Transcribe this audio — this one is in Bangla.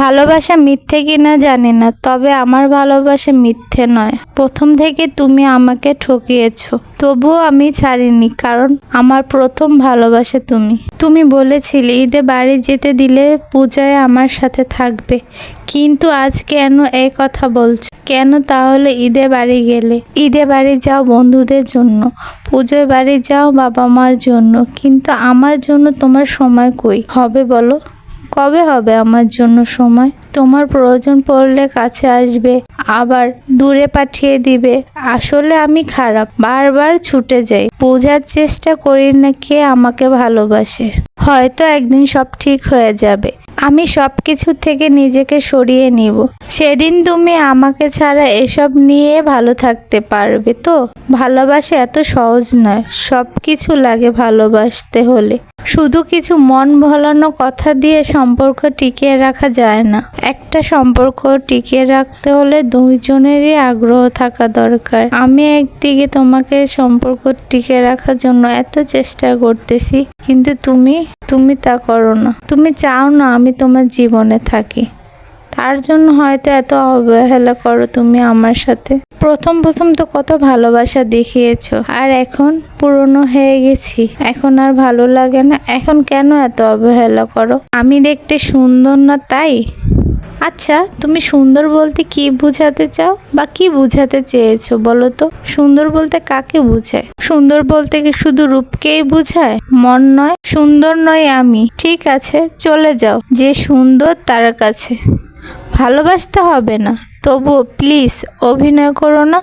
ভালোবাসা মিথ্যে কিনা জানি না, তবে আমার ভালোবাসা মিথ্যে নয়। প্রথম থেকে তুমি আমাকে ঠকিয়েছো, তবুও আমি ছাড়িনি, কারণ আমার প্রথম ভালোবাসা তুমি। তুমি বলেছিলে, ঈদে বাড়ি যেতে দিলে পূজায় আমার সাথে থাকবে, কিন্তু আজ কেন এই কথা বলছো? কেন তাহলে ঈদে বাড়ি গেলে? ঈদে বাড়ি যাও বন্ধুদের জন্য, পুজোয় বাড়ি যাও বাবা মার জন্য, কিন্তু আমার জন্য তোমার সময় কই? হবে বলো। কবে হবে আমার জন্য সময়? তোমার প্রয়োজন পড়লে কাছে আসবে, আবার দূরে পাঠিয়ে দিবে। আসলে আমি খারাপ, বারবার ছুটে যাই। বোঝার চেষ্টা করি না কে আমাকে ভালোবাসে। হয়তো একদিন সব ঠিক হয়ে যাবে। আমি সব কিছু থেকে নিজেকে সরিয়ে নিব। সেদিন তুমি আমাকে ছাড়া এসব নিয়ে ভালো থাকতে পারবে তো? ভালোবাসা এত সহজ নয়। সব কিছু লাগে ভালোবাসতে হলে। শুধু কিছু মন ভোলানো কথা দিয়ে সম্পর্ক টিকিয়ে রাখা যায় না। একটা সম্পর্ক টিকিয়ে রাখতে হলে দুইজনেরই আগ্রহ থাকা দরকার। আমি একদিকে তোমাকে সম্পর্ক টিকিয়ে রাখার জন্য এত চেষ্টা করতেছি, কিন্তু তুমি তুমি তা করো না। তুমি চাও না আমি তোমার জীবনে থাকি। তার জন্য হয়তো এত অবহেলা করো তুমি আমার সাথে। প্রথম প্রথম তো কত ভালোবাসা দেখিয়েছ। আর এখন পুরনো হয়ে গেছি। এখন আর ভালো লাগে না। এখন কেন এত অবহেলা করো? আমি দেখতে সুন্দর না তাই? আচ্ছা তুমি সুন্দর বলতে কি বোঝাতে চাও? বা কি বোঝাতে চেয়েছো বলো তো? সুন্দর বলতে কাকে বুঝায়? সুন্দর বলতে কি শুধু রূপকেই বোঝায়? মন নয়, সুন্দর নয় আমি। ঠিক আছে, চলে যাও। যে সুন্দর তার কাছে। ভালোবাসতে হবে না। তবুও প্লিজ অভিনয় করো না।